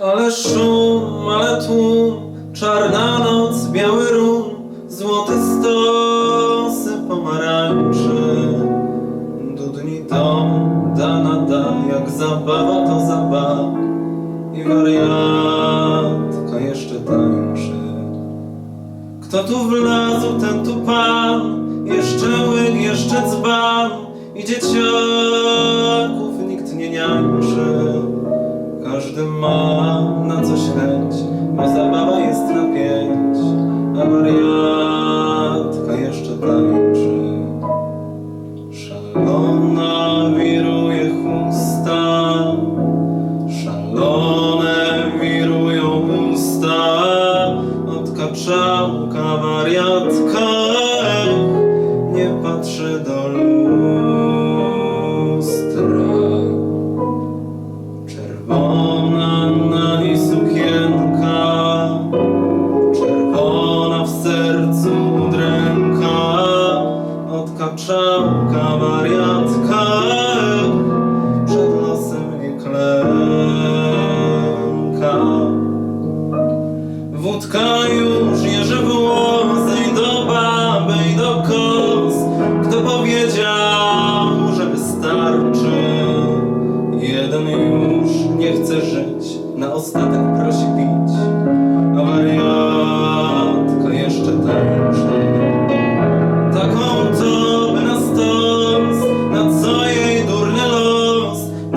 Ale szum, ale tłum, czarna noc, biały rum, złote stosy pomarańczy. Dudni dom, da na da, jak zabawa to zabawa i wariatka jeszcze tańczy. Kto tu wlazł, ten tu pan, jeszcze łyk, jeszcze dzban i dzieciaków na coś chęć, bo zabawa jest na pięć, a wariatka jeszcze tańczy. Szalona wiruje chusta, szalone wirują usta, od kaczałka wariatka wariatka przed nosem nie klęka. Wódka już nie żywła.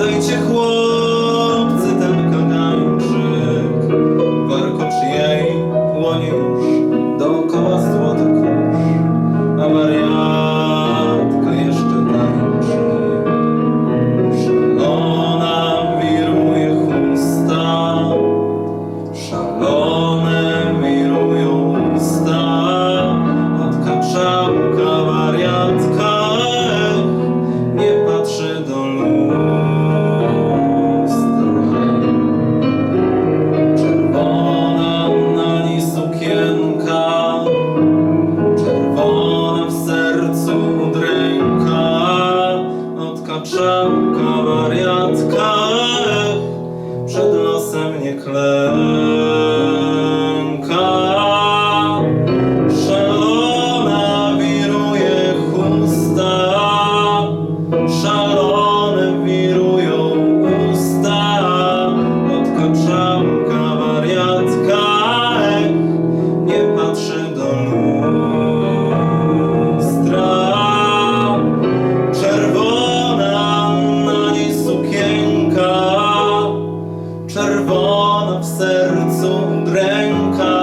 dajcie chłop. utkwiona w sercu dręka.